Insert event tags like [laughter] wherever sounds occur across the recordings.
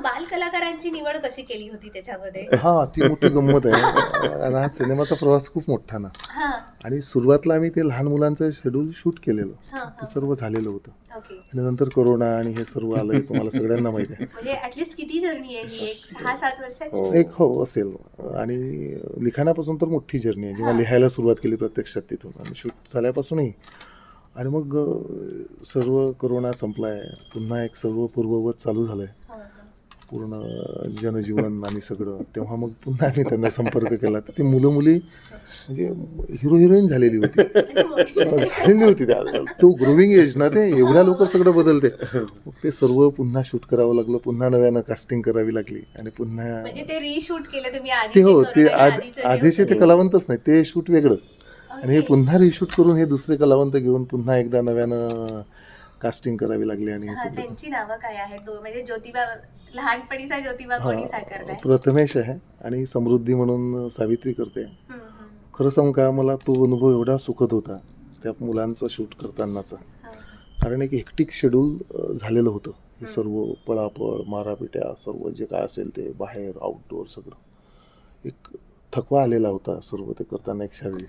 बाल कलाकारांची निवड कशी केली होती त्याच्यामध्ये? हा ती मोठी गंमत आहे. आणि हा सिनेमाचा प्रवास खूप मोठा ना. हा. आणि सुरुवातला आम्ही ते लहान मुलांचं शेड्यूल शूट केलेलं. हा ते सर्व झालेलं होतं. ओके. आणि नंतर कोरोना आणि हे सर्व आलं हे तुम्हाला सगळ्यांना माहिती आहे. म्हणजे ऍटलिस्ट किती जर्नी आहे ही? एक सहा सात वर्षाची? एक हो असेल. आणि लिखाणापासून तर मोठी जर्नी आहे. जेव्हा लिहायला सुरुवात केली प्रत्यक्षात तिथून. आणि शूट झाल्यापासूनही. आणि मग अ, सर्व कोरोना संपलाय. पुन्हा एक सर्व पूर्ववत चालू झालंय. हा, हा. पूर्ण जनजीवन आणि सगळं. तेव्हा मग पुन्हा आम्ही त्यांना संपर्क केला. तर ती मुलं मुली म्हणजे हिरो हिरोईन झालेली होती. [laughs] झालेली होती त्या. तो ग्रोविंग एज ना ते एवढ्या लवकर सगळं बदलते. मग ते सर्व पुन्हा शूट करावं लागलं. पुन्हा नव्यानं कास्टिंग करावी लागली. आणि पुन्हा म्हणजे ते रिशूट केलं तुम्ही ते आधी हो ते आध- आधीचे ते कलावंतच नाही. ते शूट वेगळं. आणि हे पुन्हा रिशूट करून हे दुसरे कलावंत घेऊन पुन्हा एकदा नव्यानं कास्टिंग करावी लागली आणि हे त्यांची नावं काय आहेत? दो- म्हणजे ज्योतिबा लहानपणीचा ज्योतिबा कोणी साकारलाय? हा, प्रथमेश आहे आणि समृद्धी म्हणून सावित्री करते. हम्म, हम्म. खरं सांगू का मला तो अनुभव एवढा सुखद होता त्या मुलांचं शूट करतानाचा. हा, कारण एक हेक्टिक शेड्यूल झालेलं होतं. हे सर्व पळापळ मारापिट्या सर्व जे काय असेल ते बाहेर आउटडोअर सगळं. एक थकवा आलेला होता सर्व ते करताना एक शारीरिक.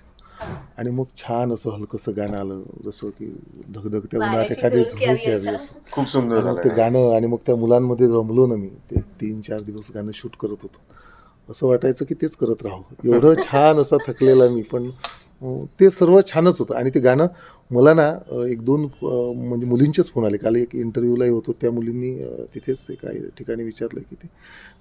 आणि मग छान असं हलकंसं गाणं आलं. जसं की धगधगत्या उन्हात एखादी झुळूक यावी असं. खूप सुंदर आणि मग ते गाणं आणि मग त्या मुलांमध्ये रमलो ना मी ते तीन चार दिवस गाणं शूट करत होतो. असं वाटायचं की तेच करत राहू एवढं छान असा थकलेला मी पण ते सर्व छानच होतं. आणि ते गाणं मला ना एक दोन म्हणजे मुलींचेच फोन आले. काल एक इंटरव्ह्यूलाही होतो. त्या मुलींनी तिथेच एका ठिकाणी विचारलं की ते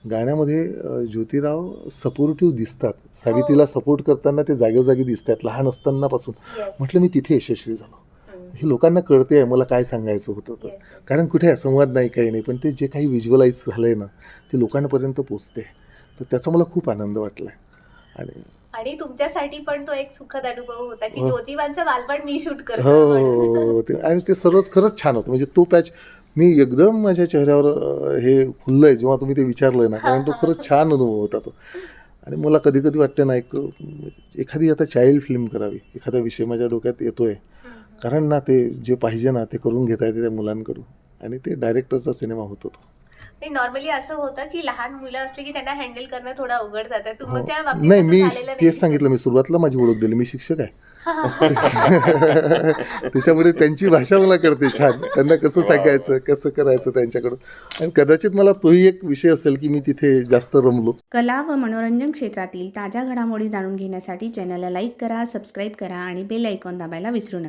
गाण्यामध्ये ज्योतिराव सपोर्टिव्ह दिसतात. सावित्रीला सपोर्ट करताना ते जागोजागी दिसतात. लहान असतानापासून. म्हटलं मी तिथे यशस्वी झालो. हे लोकांना कळते आहे मला काय सांगायचं होतं तर. कारण कुठे संवाद नाही काही नाही. पण ते जे काही व्हिज्युअलाइज झालं आहे ना ते लोकांपर्यंत पोचते तर त्याचा मला खूप आनंद वाटला आहे आणि आणि तुमच्यासाठी पण तो एक सुखद अनुभव होता की हो. ज्योतिबांचं बालपण मी शूट हो करतो हो, म्हणून. हो ते आणि ते सर्वच खरंच छान होतं. म्हणजे तो पॅच मी एकदम माझ्या चेहऱ्यावर अं, हे खुललंय जेव्हा तुम्ही ते विचारलंय ना कारण तो खरंच छान अनुभव होता तो. आणि मला कधी कधी वाटतं ना एक एखादी आता चाइल्ड फिल्म करावी. एखादा विषय माझ्या डोक्यात येतोय. कारण ना ते जे पाहिजे ना ते करून घेता येते त्या मुलांकडून. आणि ते डायरेक्टरचा सिनेमा होतो तो नॉर्मली असं होतं की लहान मुलं असले की त्यांना हँडल करणं थोडं अवघड जातं. हो. तुमच्या बाबतीत नाही मी तेच सांगितलं मी सुरुवातला माझी ओळख दिली मी शिक्षक आहे. [laughs] त्याच्यामुळे त्यांची भाषा मला कळते छान. त्यांना कसं सांगायचं कसं करायचं त्यांच्याकडून. आणि कदाचित मला तोही एक विषय असेल की मी तिथे जास्त रमलो. कला व मनोरंजन क्षेत्रातील ताज्या घडामोडी जाणून घेण्यासाठी चॅनलला लाईक करा सबस्क्राईब करा आणि बेल ऐकॉन दाबायला विसरू नका.